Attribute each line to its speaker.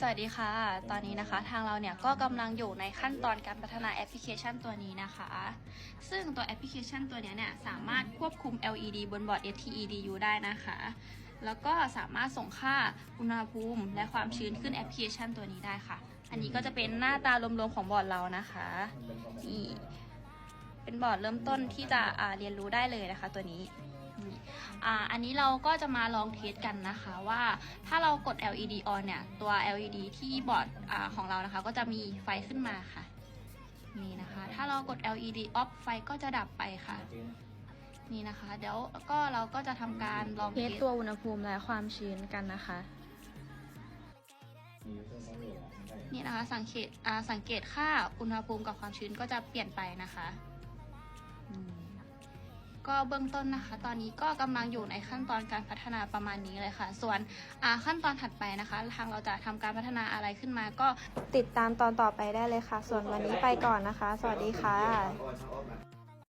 Speaker 1: สวัสดีค่ะ ตอนนี้นะคะทางเราเนี่ยก็กำลังอยู่ในขั้นตอนการพัฒนาแอปพลิเคชันตัวนี้นะคะ ซึ่งตัวแอปพลิเคชันตัวนี้เนี่ยสามารถควบคุม LED บนบอร์ด STEDU ได้นะคะ แล้วก็สามารถส่งค่าอุณหภูมิ และความชื้นขึ้นแอปพลิเคชันตัวนี้ได้ค่ะ อันนี้ก็จะเป็นหน้าตารวมๆของบอร์ดเรานะคะนี่เป็นบอร์ดเริ่มต้นที่จะเรียนรู้ได้เลยนะคะตัวนี้ อ่าอันนี้เราก็จะมาลองเทสกันนะคะว่าถ้าเรากด LED on เนี่ย ตัว LED ที่บอร์ดอาของเรานะคะ ก็จะมีไฟขึ้นมาค่ะ นี่นะคะ ถ้าเรากด LED off ไฟก็จะดับไปค่ะ นี่นะคะ เดี๋ยวก็เราก็จะทำการลอง
Speaker 2: เทสตัวอุณหภูมิและความชื้นกันนะคะ
Speaker 1: นี่นะคะสังเกตอ่าสังเกตค่าอุณหภูมิกับความชื้นก็จะเปลี่ยนไปนะคะอืม ก็เบื้องต้นนะคะ ตอนนี้ก็กำลังอยู่ในขั้นตอนการพัฒนาประมาณนี้เลยค่ะ ส่วนขั้นตอนถัดไปนะคะ ทางเราจะทำการพัฒนาอะไรขึ้นมาก็
Speaker 2: ติดตามตอนต่อไปได้เลยค่ะ ส่วนวันนี้ไปก่อนนะคะ สวัสดีค่ะ